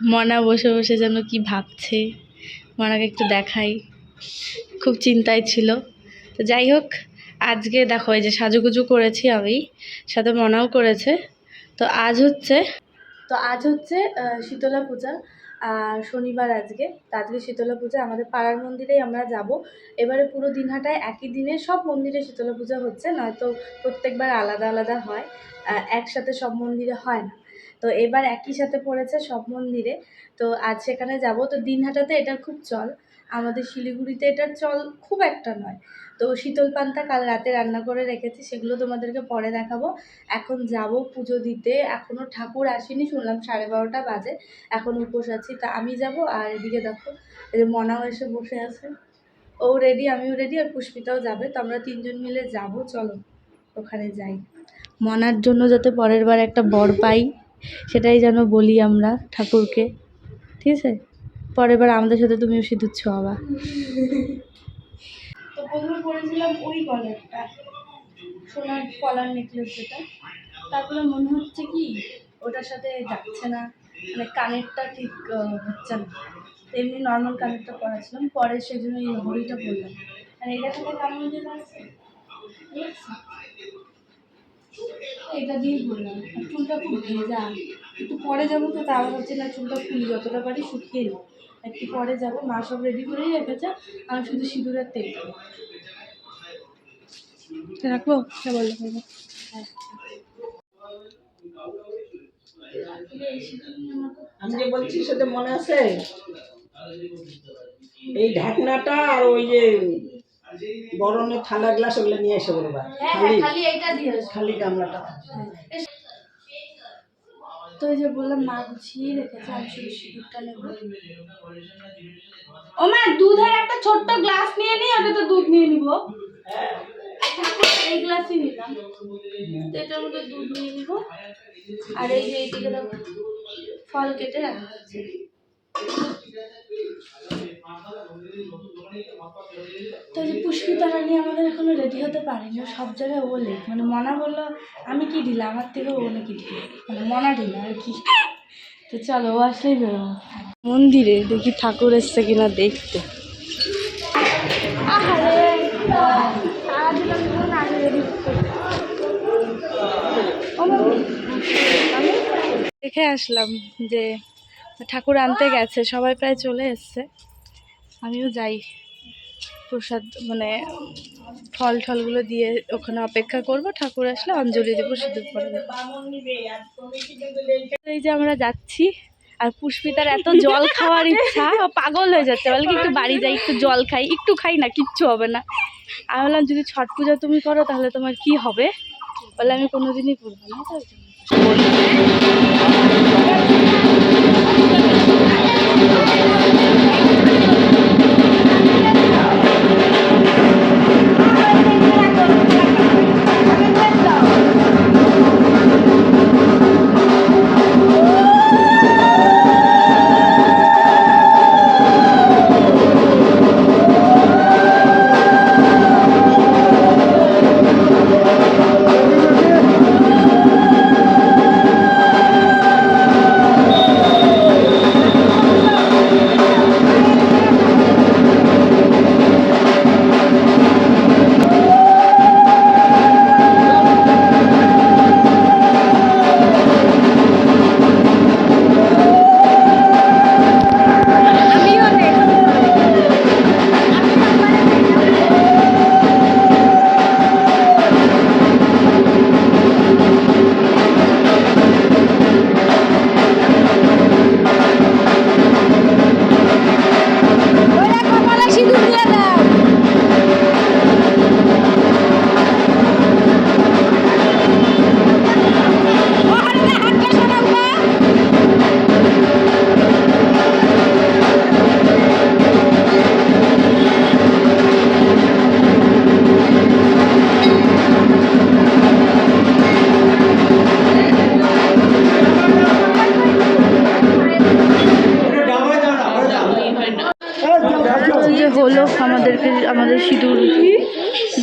মনা বসে বসে যেন কি ভাবছে। মনাকে একটু দেখাই। খুব চিন্তায় ছিল। তো যাই হোক, আজকে দেখো, এই যে সাজুগুজু করেছি আমি, সাথে মনাও করেছে। তো আজ হচ্ছে, তো আজ হচ্ছে শীতলা পূজা। আর শনিবার আজকে। আজকে শীতলা পূজা, আমাদের পাড়ার মন্দিরেই আমরা যাব। এবারে পুরো দিনহাটায় একই দিনে সব মন্দিরে শীতলা পূজা হচ্ছে, নয়তো প্রত্যেকবার আলাদা আলাদা হয়। একসাথে সব মন্দিরে হয় না। তো এবার একই সাথে পড়েছে সব মন্দিরে। তো আজ সেখানে যাব। তো দিনহাটাতে এটার খুব চল। আমাদের শিলিগুড়িতে এটার চল খুব একটা নয়। তো শীতল পান্তা কাল রাতে রান্না করে রেখেছি, সেগুলো তোমাদেরকে পরে দেখাবো। এখন যাব পুজো দিতে। এখনও ঠাকুর আসেনি, শুনলাম সাড়ে বারোটা বাজে। এখন উপোস আছি। তা আমি যাব আর এদিকে দেখো, এই মনাও এসে বসে আছে। ও রেডি আমিও রেডি আর পুষ্পিতাও যাবে। তো আমরা তিনজন মিলে যাব। চলো ওখানে যাই। মনার জন্য যাতে পরের বার একটা বর পাই। সেটাই যেন বলি আমরা ঠাকুরকে। ঠিক আছে? পরের বার আমাদের সাথে তুমিও সিঁদুর ছোঁয়াবা। তো তারপরে মনে হচ্ছে কি, ওটার সাথে যাচ্ছে না মানে কানেরটা ঠিক হচ্ছে না। এমনি নর্মাল কানেরটা পরে সেই জন্য এই ঘড়িটা পরলাম মানে এটা? এটা দিয়েই বললাম আর চুলটা খুব ভেজা। একটু পরে যাব তো, তাও হচ্ছে না চুলটা ফুল যতটা পারি শুকিয়ে নিই একটু পরে যাব, মা সব রেডি করেই রেখেছে, আমি শুধু সিঁদুরের তেল রাখব? হ্যাঁ বলল হ্যাঁ। আমি যে বলছি, সেটা মনে আছে? এই ঢাকনাটা আর ওই যে বরণের থালা গ্লাস ওগুলো নিয়ে এসে বলবা হ্যাঁ খালি খালি গামলাটা। তো এই যে বললাম মা গুছিয়ে রেখেছে আমি শুধু সিঁদুরটা নেব। ও মা দুধের একটা ছোট্ট গ্লাস নিয়ে নিই ওটা তো দুধ নিয়ে নিবো। এই গ্লাসই নিলাম। তো এটার মধ্যে দুধ নিয়ে নিবো। আর এই যে এইদিকে ফল কেটে রাখা আছে তো যে পুষ্পিতারা নিয়ে আমাদের এখনও রেডি হতে পারিনি। সব জায়গায় ও লেট মানে মনা বলল, আমি কি দিলাম আমার থেকে ও নাকি দিল। মানে মনা দিল আর কি। তো চলো, ও আসলেই বেরোবো। মন্দিরে দেখি ঠাকুর এসছে কিনা দেখতে। দেখে আসলাম যে ঠাকুর আনতে গেছে, সবাই প্রায় চলে এসছে। আমিও যাই। প্রসাদ মানে ফল টলগুলো দিয়ে ওখানে অপেক্ষা করব। ঠাকুর আসলে অঞ্জলি দেবো পরে দেবো। এই যে আমরা যাচ্ছি, আর পুষ্পিতার এত জল খাওয়ার ইচ্ছা পাগল হয়ে যাচ্ছে। বলে কি, একটু বাড়ি যাই, একটু জল খাই, একটু খাই না, কিচ্ছু হবে না। আমি বললাম, যদি ছট পূজা তুমি করো, তাহলে তোমার কি হবে? বলে, আমি কোনোদিনই করব না। তাই জন্য। I'm sorry.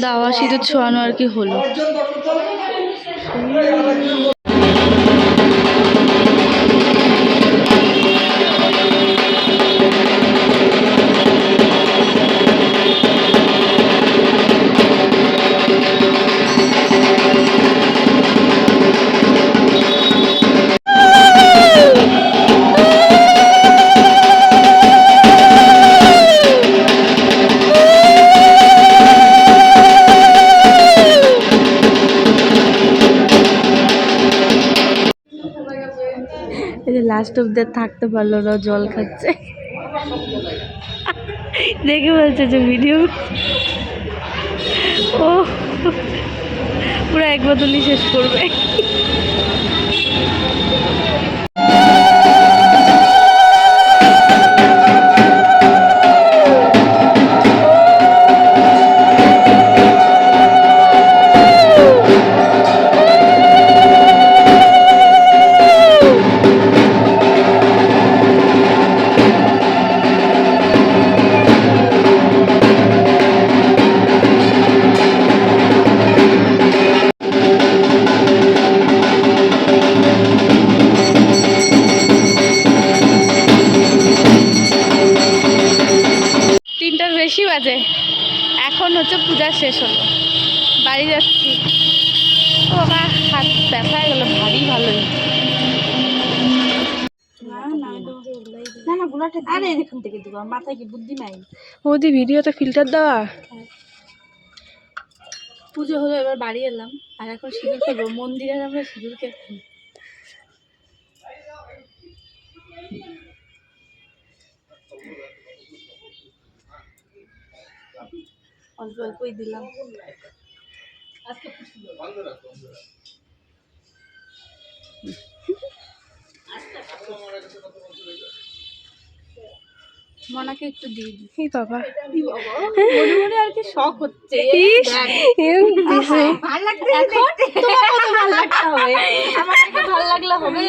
দেওয়া সিঁদুর ছোঁয়ানো আর কি হলো। লাস্ট অব্দি থাকতে পারল না, জল খাচ্ছে। দেখে বলছে যে ভিডিও ও, পুরো এক বোতলই শেষ করবে। বাজে এখন হচ্ছে পূজা শেষ হলো। বাড়ি যাচ্ছি। ও বাবা হাত ব্যথা গেলো ভারী ভালো না না এখান থেকে দিব মাথায় কি বুদ্ধি নাই। বৌদি ভিডিওতে ফিল্টার দেওয়া? পুজো হলো এবার বাড়ি এলাম। আর এখন মন্দিরে আমরা অল্প অল্পই দিলাম। মনাকে একটু দিয়ে দিই। বাবা। মনে আর কি শখ হচ্ছে। ইস, ভালো লাগছে এখন? ভালো লাগতে হবে। আমার ভালো লাগলে হবে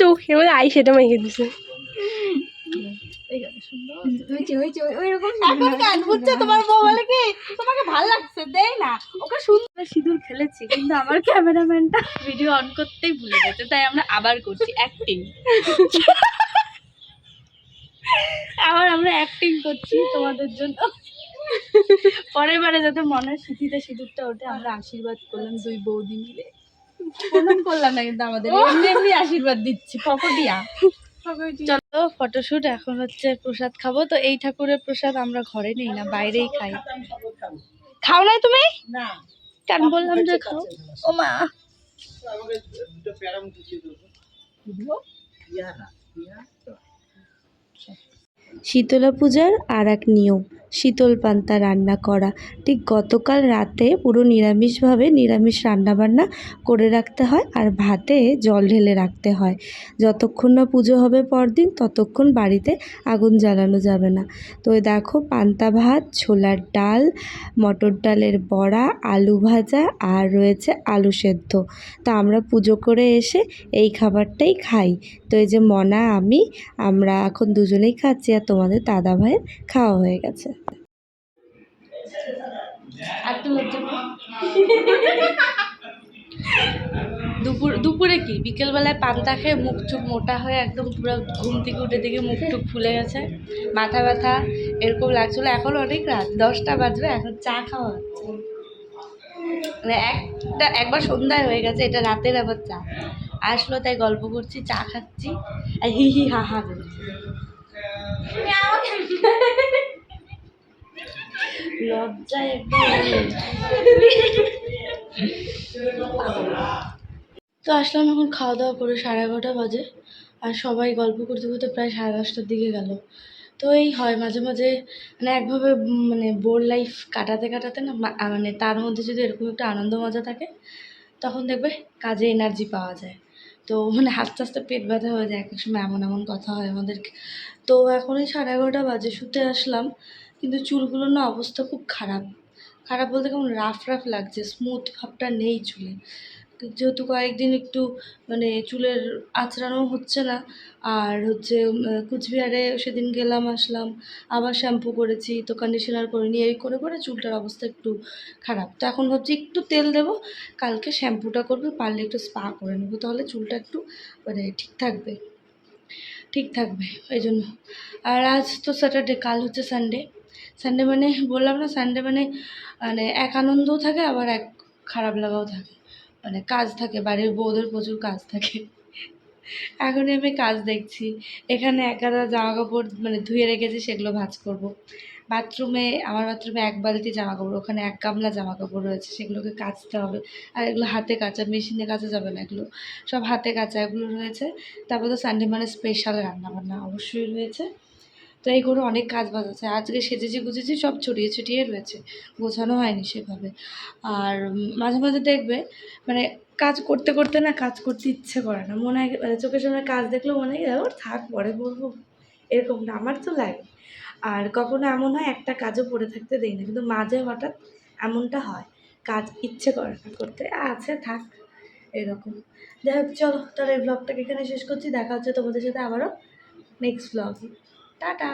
চোখে আই সেটা মেখে দিছে। এখন কান বুঝছে? তোমার মোবাইলে কি তোমাকে ভালো লাগছে দেই না। ওকে সুন্দর সিঁদুর খেলেছি কিন্তু আমার ক্যামেরাম্যানটা ভিডিও অন করতেই ভুলে গেছে তাই আমরা আবার করছি অ্যাক্টিং আবার আমরা অ্যাক্টিং করছি তোমাদের জন্য। পরের বারে যাতে মনের স্মৃতিতে সিঁদুরটা ওঠে আমরা আশীর্বাদ করলাম দুই বৌদি মিলে। প্রণাম করলাম না কিন্তু আমাদের এমনি এমনি আশীর্বাদ দিচ্ছি ফকটিয়া। চলো। ফটোশুট এখন হচ্ছে প্রসাদ খাব। তো এই ঠাকুরের প্রসাদ আমরা ঘরে নেই না বাইরেই খাই। খাও না তুমি? কেন বললাম যে খাও। ও মা। শীতলা পূজার আর এক নিয়ম, শীতল পান্তা রান্না করা। ঠিক গতকাল রাতে পুরো নিরামিষভাবে নিরামিষ রান্নাবান্না করে রাখতে হয় আর ভাতে জল ঢেলে রাখতে হয়। যতক্ষণ না পুজো হবে পরদিন, ততক্ষণ বাড়িতে আগুন জ্বালানো যাবে না। তো দেখো, পান্তা ভাত, ছোলার ডাল, মটর ডালের বড়া, আলু ভাজা আর রয়েছে আলু সেদ্ধ। তো আমরা পুজো করে এসে এই খাবারটাই খাই। তো এই যে মনা, আমি, আমরা এখন দুজনেই খাচ্ছি। আর তোমাদের দাদা ভাইয়ের খাওয়া হয়ে গেছে। দুপুর, দুপুরে কি? বিকেলবেলায় পান্তা খেয়ে মুখ চুখ মোটা হয়ে একদম পুরো ঘুম থেকে উঠে দেখে মুখ টুক ফুলে গেছে। মাথা ব্যথা এরকম লাগছিল। এখন অনেক রাত, দশটা বাজবে, এখন চা খাওয়া হচ্ছে। মানে একটা, একবার সন্ধ্যায় হয়ে গেছে, এটা রাতের আবার চা। আসলো, তাই গল্প করছি, চা খাচ্ছি, আর হি হি হা হা করছি লজ্জায় তো আসলাম এখন খাওয়া দাওয়া করে সাড়ে এগারোটা বাজে, আর সবাই গল্প করতে করতে প্রায় সাড়ে দশটার দিকে গেল। তো এই হয় মাঝে মাঝে মানে একভাবে মানে বোর লাইফ কাটাতে কাটাতে না মানে তার মধ্যে যদি এরকম একটা আনন্দ মজা থাকে, তখন দেখবে কাজে এনার্জি পাওয়া যায়। তো মানে আস্তে আস্তে পেট ব্যথা হয়ে যায়, এক সময় এমন এমন কথা হয় আমাদের তো এখন এই সাড়ে এগারোটা বাজে, শুতে আসলাম। কিন্তু চুলগুলোর না অবস্থা খুব খারাপ। খারাপ বলতে কেমন রাফ রাফ লাগছে স্মুথ ভাবটা নেই চুলে। যেহেতু কয়েকদিন একটু মানে চুলের আঁচড়ানো হচ্ছে না, আর হচ্ছে কুচবিহারে সেদিন গেলাম, আসলাম, আবার শ্যাম্পু করেছি, তো কন্ডিশনার করে নিয়ে এই করে করে চুলটার অবস্থা একটু খারাপ। তো এখন ভাবছি একটু তেল দেবো, কালকে শ্যাম্পুটা করব, পারলে একটু স্পা করে নেব, তাহলে চুলটা একটু মানে ঠিক থাকবে। ঠিক থাকবে, ওই জন্য। আর আজ তো স্যাটারডে কাল হচ্ছে সানডে সানডে মানে বললাম না সানডে মানে মানে এক আনন্দও থাকে, আবার এক খারাপ লাগাও থাকে। মানে কাজ থাকে, বাড়ির বউদের প্রচুর কাজ থাকে। এখনই আমি কাজ দেখছি। এখানে একাদা জামা কাপড় মানে ধুয়ে রেখেছি, সেগুলো ভাজ করব। বাথরুমে, আমার বাথরুমে এক বালতি জামা কাপড় ওখানে এক গামলা জামা কাপড় রয়েছে, সেগুলোকে কাচতে হবে। আর এগুলো হাতে কাচা, মেশিনে কাচা যাবে না এগুলো। সব হাতে কাচা এগুলো রয়েছে। তারপর তো সানডে মানে স্পেশাল রান্নাবান্না অবশ্যই রয়েছে। তো এই করে অনেক কাজ বাজ আছে। আজকে সেজেছি গুজেছি, সব ছড়িয়ে ছিটিয়ে রয়েছে। গোছানো হয়নি সেভাবে। আর মাঝে মাঝে দেখবে মানে কাজ করতে করতে না কাজ করতে ইচ্ছে করে না। মনে হয় মানে চোখের সামনে কাজ দেখলেও মনে হয় ওর থাক, পরে করব এরকম না। আমার তো লাগে। আর কখনো এমন হয় একটা কাজও পড়ে থাকতে দেই না, কিন্তু মাঝে হঠাৎ এমনটা হয়, কাজ ইচ্ছে করে না করতে, আছে, থাক, এরকম। যাই হোক, চলো, তাহলে এই ব্লগটাকে এখানে শেষ করছি, দেখা হচ্ছে তোমাদের সাথে আবারও নেক্সট ব্লগে টাটা!